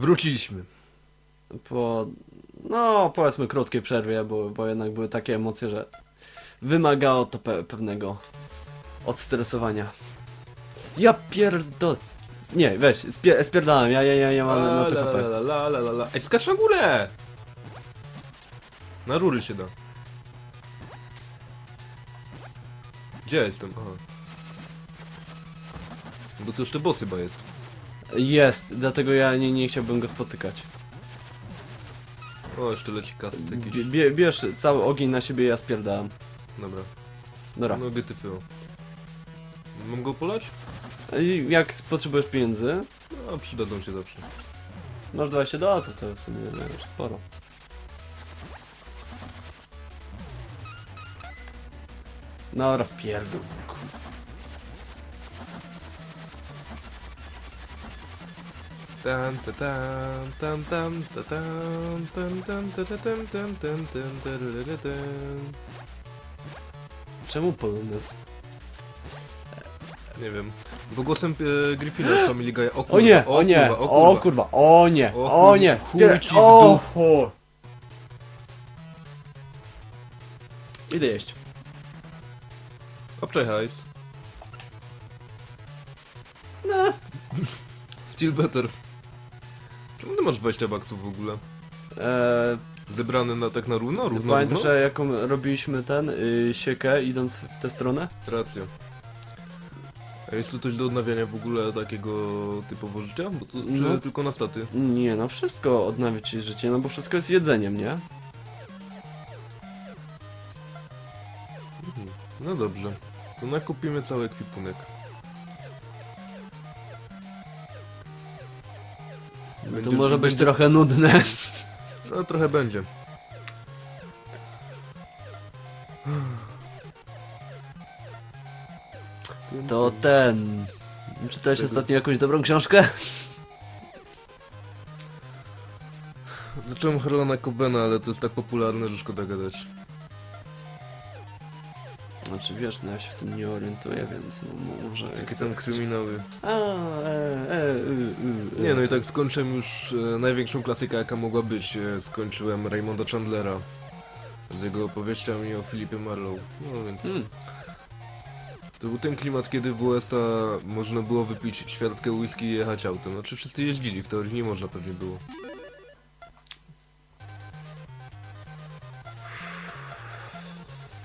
Wróciliśmy. Po, no powiedzmy krótkiej przerwie, bo, bo jednak były takie emocje, że wymagało to pe pewnego odstresowania. Ja pierdol... Nie, weź, spie spierdałem, ja, ja, ja, ja mam na to HP. la, la, la, la, la. Ej, skacz na górę! Na rury się da. Gdzie jestem? Aha. Bo to jeszcze boss chyba jest. Jest, dlatego ja nie, nie chciałbym go spotykać. O, jeszcze leci kaset jakiś. Bie- Bie bierz cały ogień na siebie, ja spierdałem. Dobra. Dobra. No GTFO. Mam go polać? I jak potrzebujesz pieniędzy, No, przydadzą się zawsze. masz 20 dolców, to w sumie no, już sporo. Dobra, wpierdol. Tam, ta, tam, tam, tam, ta, tam, tam, tam, ta, ta, tam, tam, tam, tam, tararara, tam. Czemu polonez? Nie wiem. Bo głosem e, Gryffindor z Family Guy. O, kurwa, nie, o nie, kurwa, o kurwa, o nie, O nie, chuj wspieraj, ci w o chu. Idę jeść. A przejhajs. No. Still better. Ty masz 20 baksów w ogóle? Eee, Zebrane na tak na równo? równo pamiętasz, równo? że jaką robiliśmy ten, y, siekę idąc w tę stronę? Racja. A jest tu coś do odnawiania w ogóle takiego typowo życia? Bo to No. no. tylko na staty. Nie, no wszystko odnawia ci życie, no bo wszystko jest jedzeniem, nie? Mhm. No dobrze. To nakupimy cały ekwipunek. To może być będzie- trochę nudne. No trochę będzie. To ten... Czytałeś ostatnio jakąś dobrą książkę? Zacząłem Harlana Cobena, ale to jest tak popularne, że szkoda gadać. Znaczy wiesz, no ja się w tym nie orientuję, więc no, może... Jakie tam kryminały. A, e, e, y, y, Nie, no i tak skończyłem już e, największą klasykę jaka mogła być. E, skończyłem Raymonda Chandlera. Z jego opowieściami o Philipie Marlowe. No więc Hmm. to był ten klimat, kiedy w USA można było wypić świadkę whisky i jechać autem. Znaczy wszyscy jeździli, w teorii nie można pewnie było.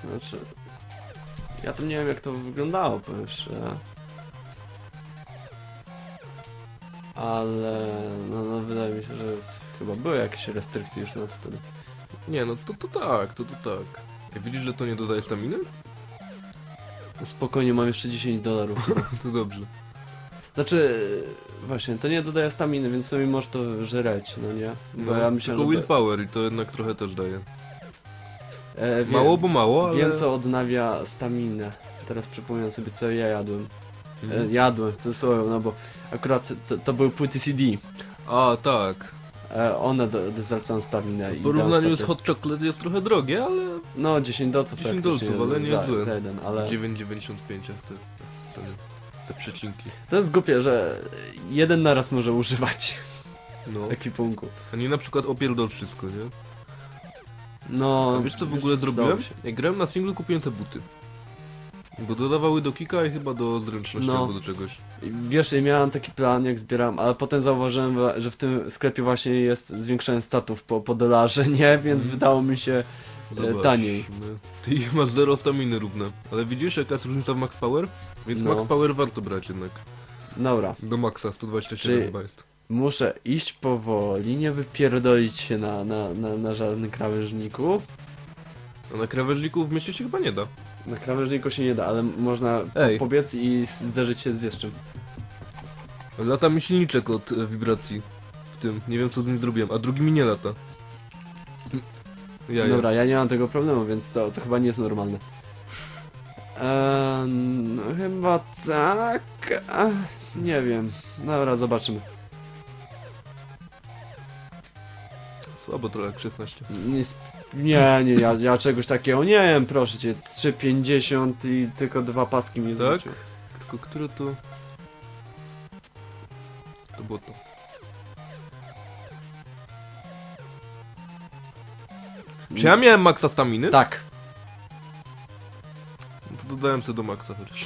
Znaczy... Ja tam nie wiem jak to wyglądało, powiem szczerze. Ale... No, no wydaje mi się, że jest, chyba były jakieś restrykcje już na to wtedy. Nie, no to, to tak, to, to tak. Jak widzisz, że to nie dodaje staminy? No Spokojnie, mam jeszcze 10 dolarów. To dobrze. Znaczy, właśnie, to nie dodaje staminy, więc sobie możesz to żreć, no nie? Bo No, ja myślę, tylko że... willpower i to jednak trochę też daje. E, wie, Mało, bo mało, ale... Wiem, co odnawia staminę. Teraz przypominam sobie, co ja jadłem. Mhm. E, jadłem, w cudzysłowie, no bo akurat to, to były płyty CD. A, tak. E, one do, staminę. W i porównaniu dają z hot chocolate jest trochę drogie, ale No, 10 dolców 10 praktycznie dolców, ale nie za, złe. za jeden, ale... 9,95 jak te, te, te przecinki. To jest głupie, że jeden naraz może używać No. ekwipunku. A nie na przykład opierdol wszystko, nie? No... A wiesz co w ogóle zrobiłem? się. Jak grałem na singlu kupiłem sobie buty. Bo dodawały do kika i chyba do zręczności No. albo do czegoś. Wiesz, ja miałem taki plan, jak zbieram, ale potem zauważyłem, że w tym sklepie właśnie jest zwiększenie statów po, po dolarze, nie? Więc Mhm. wydało mi się Zobacz, taniej. no. Ty masz zero staminy równe. Ale widzisz jaka jest różnica w max power? Więc No. max power warto brać jednak. Dobra, Do maxa 127 Czyli- chyba jest. Muszę iść powoli, nie wypierdolić się na, na, na, na żadnym krawężniku. A na krawężniku w mieście się chyba nie da. Na krawężniku się nie da, ale można Ej. po, pobiec i zderzyć się z wieszczym. Lata mi silniczek od e, wibracji w tym. Nie wiem co z nim zrobiłem, a drugi mi nie lata. Ja, Dobra, ja nie mam tego problemu, więc to, to chyba nie jest normalne. Eee, no chyba tak. Ach, nie wiem. Dobra, zobaczymy. Słabo to jak 16. Nie, nie, nie ja, ja czegoś takiego nie wiem, proszę cię. 3,50 i tylko dwa paski mnie Tak? zwróciły. Tylko które to... To było to. Czy ja miałem maksa staminy? Tak. No To dodałem sobie do maksa chociaż.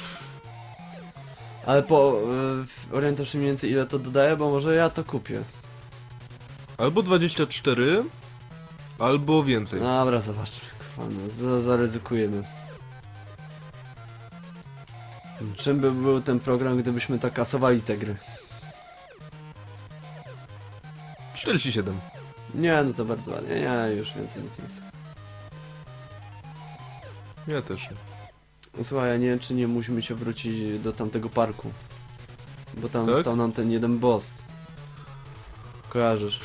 Ale po e, y, orientujesz się mniej więcej ile to dodaje, bo może ja to kupię. Albo 24, albo więcej. Dobra, zobaczmy. Kurwa, no, za- zaryzykujemy. Czym by był ten program, gdybyśmy tak kasowali te gry? 47. Nie, no to bardzo ładnie. Nie, już więcej nic nie chcę. Ja też. nie. Słuchaj, ja nie wiem, czy nie musimy się wrócić do tamtego parku. Bo tam Tak? został nam ten jeden boss. Kojarzysz?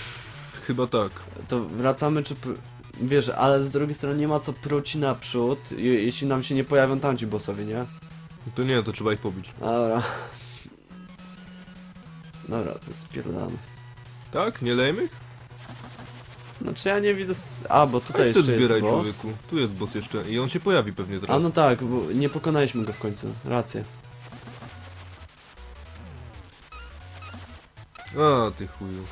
Chyba tak. To wracamy, czy... Wiesz, ale z drugiej strony nie ma co pruć naprzód, je- jeśli nam się nie pojawią tamci bossowie, nie? To nie, to trzeba ich pobić. Dobra. Dobra, to spierdamy. Tak? Nie lejmy ich? Znaczy ja nie widzę... A, bo tutaj jeszcze jest zbieraj boss. człowieku. Tu jest boss jeszcze i on się pojawi pewnie A teraz. no tak, bo nie pokonaliśmy go w końcu. Rację. A, ty chuju.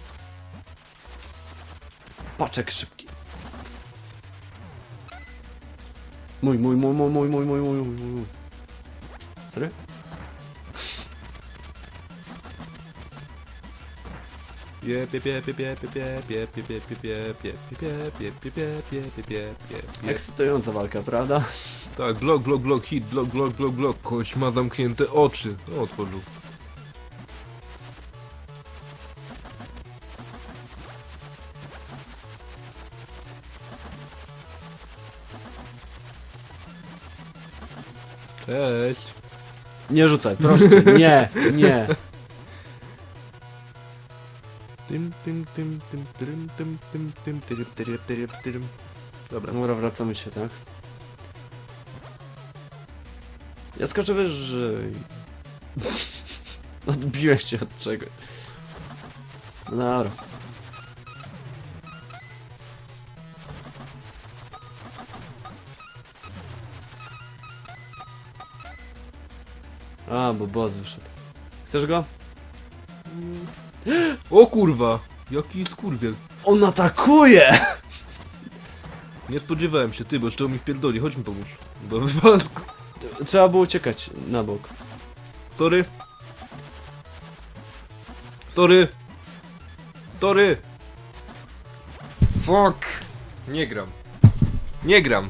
Paczek szybki. Mój, mój, mój, mój, mój, mój, mój, mój, mój, mój. Jep. Ekscytująca walka, prawda? Tak, blok, blok, blok, hit, blok, blok, blok, blok. Kość ma zamknięte oczy. O, otworzył. Cześć. Nie rzucaj, proszę. cię. Nie, nie. Tym, tym, tym, tym, tym, tym, tym, tym, tym, tym, tym, tym. Dobra. Dobra, wracamy się, tak? Ja skoczę wyżej. Odbiłeś się od czegoś. No dobra. A, bo boss wyszedł. Chcesz go? O kurwa! Jaki skurwiel. On atakuje! Nie spodziewałem się, ty, bo jeszcze on mi wpierdoli. Chodź mi pomóż. Bo wypadku. Trzeba było uciekać na bok. Sorry. Sorry. Sorry. Fuck. Nie gram. Nie gram.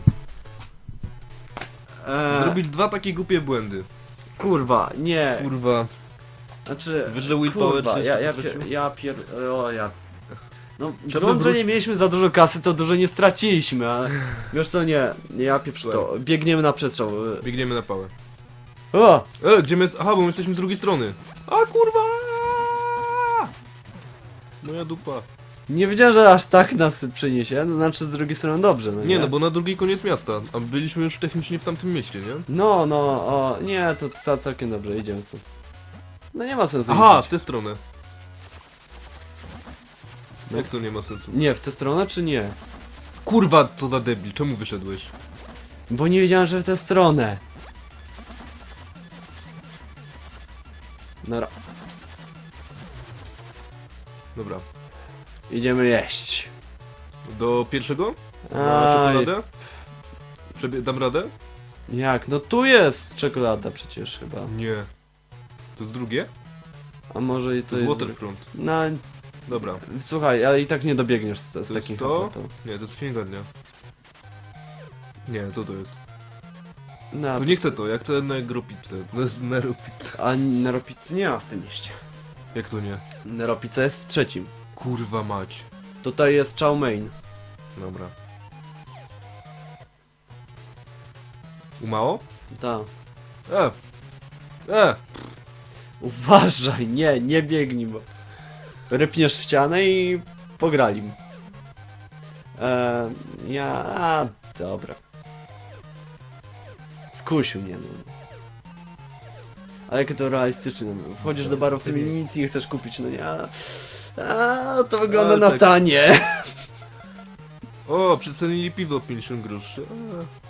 Eee, Zrobić dwa takie głupie błędy. Kurwa, nie. Kurwa. Znaczy, Wyżej kurwa, ja, ja, pier, ja pier... O, ja... No, grunt, że nie mieliśmy za dużo kasy, to dużo nie straciliśmy, ale... Wiesz co, nie, nie, ja pieprz to. Biegniemy na przestrzał. Biegniemy na pałę. O! E, gdzie my... Aha, bo my jesteśmy z drugiej strony. A kurwa! Moja dupa. Nie wiedziałem, że aż tak nas przyniesie, to znaczy z drugiej strony dobrze, no nie? Nie no, bo na drugi koniec miasta. A byliśmy już technicznie w tamtym mieście, nie? No, no, o, nie, to ca- całkiem dobrze, idziemy stąd. No nie ma sensu Aha, w tę stronę. Jak to nie ma sensu? Nie, w tę stronę czy nie? Kurwa, co za debil, czemu wyszedłeś? Bo nie wiedziałem, że w tę stronę. Dobra, Dobra. Idziemy jeść. Do pierwszego? Na Aj, czekoladę? Przebie dam radę? jak? No tu jest czekolada przecież chyba. Nie. To jest drugie? A może i to, To jest jest... Waterfront. No, Dobra. słuchaj, ale i tak nie dobiegniesz z, z jest takim to? Nie, to jest księga dnia. Nie, to to jest. No, To nie chcę to, jak chcę negropizzę. Neropizzę. a Neropicy nie ma w tym mieście. Jak to nie? Neropica jest w trzecim. Kurwa mać. Tutaj jest chow mein. Dobra. Umało? Tak. E! E! Uważaj, nie, nie biegnij, bo rypniesz w ścianę i pogralim. Eee, ja, a, dobra. Skusił mnie, no. Ale jakie to realistyczne. Wchodzisz do baru w sumie nic nie chcesz kupić, no nie, a, a to wygląda Ale na tak- tanie. O, przecenili piwo 50 groszy. E.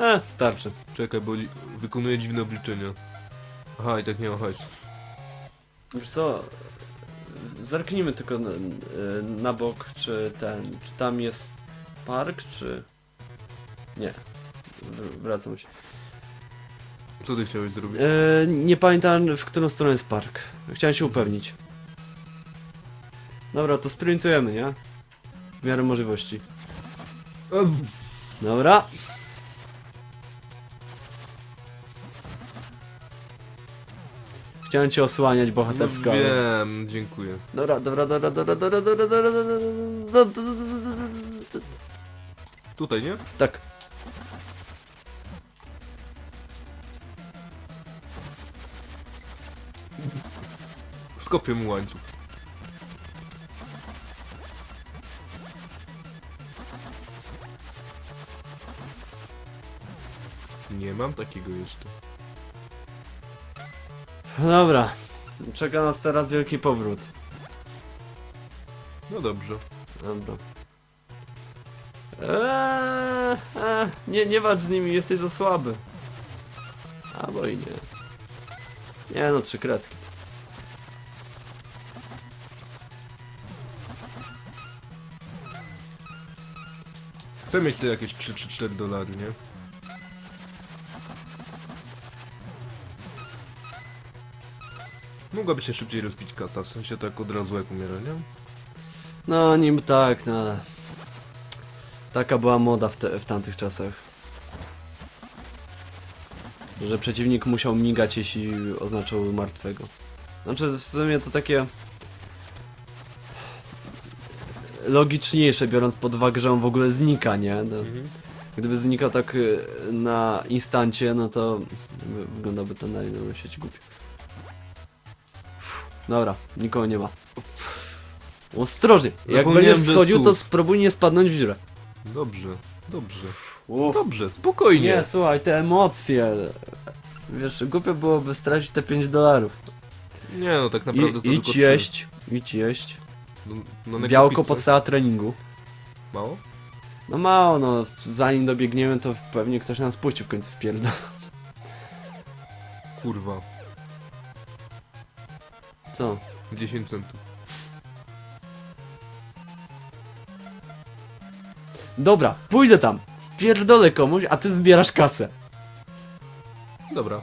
E, starczy. Czekaj, bo li- wykonuję dziwne obliczenia. Aha, i tak nie ma hajsu. Wiesz co, zerknijmy tylko na, na bok, czy ten, czy tam jest park, czy... Nie. Wr- Wracam się. Co ty chciałeś zrobić? E, nie pamiętam, w którą stronę jest park. Chciałem się upewnić. Dobra, to sprintujemy, nie? W miarę możliwości. E, Dobra. Chciałem cię osłaniać bohatersko. No ale- wiem, dziękuję. Dobra, dobra, dobra, dobra, dobra, dobra, dobra, dobra, dobra, dobra, dobra. Tutaj, nie? Tak. Skopię mu łańcuch. Nie mam takiego jeszcze. Dobra. Czeka nas teraz wielki powrót. No dobrze. Dobra. Eee, eee, nie, nie walcz z nimi, jesteś za słaby. Albo i nie. Nie no, trzy kreski. Chcę mieć te jakieś 3 czy 4 dolary, nie? Mogłaby się szybciej rozbić kasa, w sensie tak od razu jak umiera, nie? No, nim tak, no ale... Taka była moda w, te, w tamtych czasach. Że przeciwnik musiał migać, jeśli oznaczał martwego. Znaczy, w sumie to takie... Logiczniejsze, biorąc pod uwagę, że on w ogóle znika, nie? No, gdyby znikał tak y, na instancie, no to wy- wyglądałby to na inną sieć głupio. Dobra, nikogo nie ma. Ostrożnie, jak będziesz schodził, to spróbuj nie spadnąć w dziurę. Dobrze, dobrze. Uff. Dobrze, spokojnie. Nie, słuchaj, te emocje. Wiesz, głupio byłoby stracić te 5 dolarów. Nie no, tak I, naprawdę to idź tylko jeść, idź jeść. No, no Białko podstawa treningu. Mało? No mało, no. Zanim dobiegniemy, to pewnie ktoś nas puści w końcu w pierdo. Kurwa. Co? 10 centów. Dobra, pójdę tam. Pierdolę komuś, a ty zbierasz kasę. Dobra.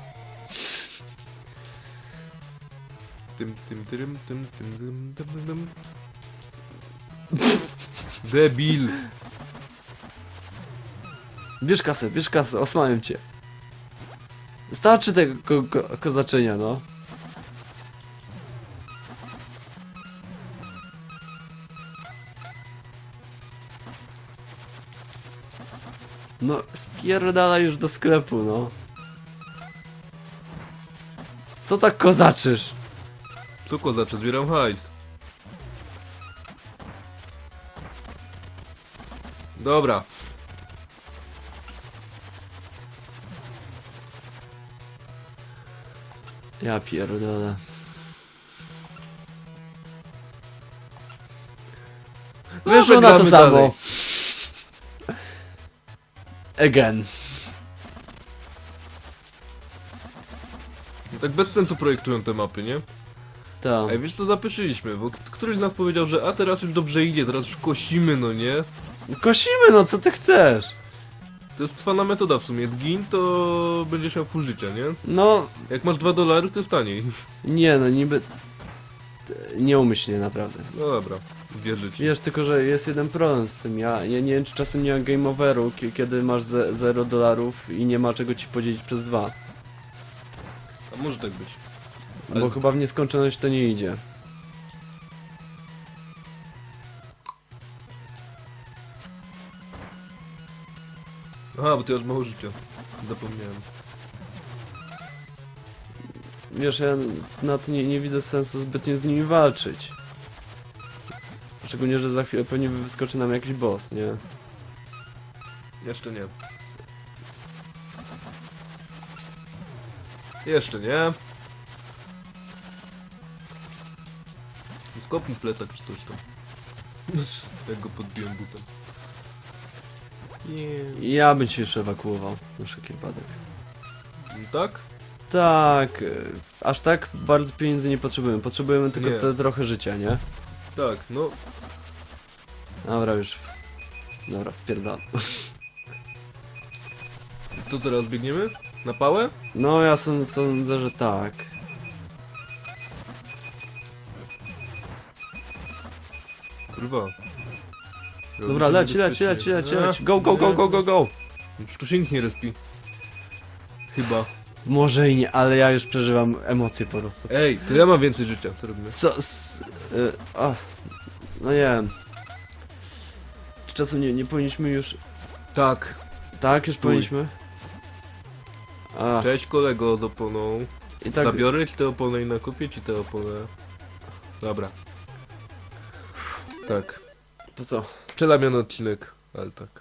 Tym, tym, tym, tym, tym, tym, tym, tym. Debil! Bierz kasę, bierz kasę, osłaniam cię. Starczy tego ko ko kozaczenia, no. No, spierdala już do sklepu, no. Co tak kozaczysz? Co kozacze, zbieram hajs. Dobra. Ja pierdolę. No, Wyszło na to gramy samo. dalej. Again. No tak bez sensu projektują te mapy, nie? Tak. Ej, wiesz co, zapyszyliśmy, bo k- któryś z nas powiedział, że a teraz już dobrze idzie, teraz już kosimy, no nie? Kosimy, no co ty chcesz? To jest cwana metoda w sumie, zgin to będziesz miał full życia, nie? No, Jak masz 2 dolary, to jest taniej. nie no, niby... t- Nieumyślnie, naprawdę. No dobra, wierzę ci. Wiesz, tylko że jest jeden problem z tym. Ja, ja nie wiem, czy czasem nie ma game overu, ki- kiedy masz 0 dolarów i nie ma czego ci podzielić przez dwa. A może tak być. Bo Ale- chyba w nieskończoność to nie idzie. Aha, bo ty masz mało życia. Zapomniałem. Wiesz, ja na to nie, nie widzę sensu zbytnio z nimi walczyć. Szczególnie, że za chwilę pewnie wyskoczy nam jakiś boss, nie? Jeszcze nie. Jeszcze nie. Skop mu plecak czy coś tam. Jak go podbiłem butem. Nie. Ja bym się jeszcze ewakuował. Na wszelki wypadek. Tak? tak, y, aż tak bardzo pieniędzy nie potrzebujemy. Potrzebujemy tylko Nie. te trochę życia, nie? Tak, no, Dobra, już. Dobra, spierdalam. to teraz biegniemy? Na pałę? No, ja sąd- sądzę, że tak. Kurwa. Dobra, leć, leć, leć, leć, leć. Go, go, go, go, go, go. Tu się nic nie respi. Chyba. Może i nie, ale ja już przeżywam emocje po prostu. Ej, to ja mam więcej życia, co robimy? Co, s, y, a, no nie wiem. Czy czasem nie, nie powinniśmy już, Tak. tak, już powinniśmy? A, Cześć kolego z oponą. i tak, Zabiorę ci tę oponę i nakupię ci tę oponę. Dobra. Tak. to co? Przelamiony odcinek, ale tak.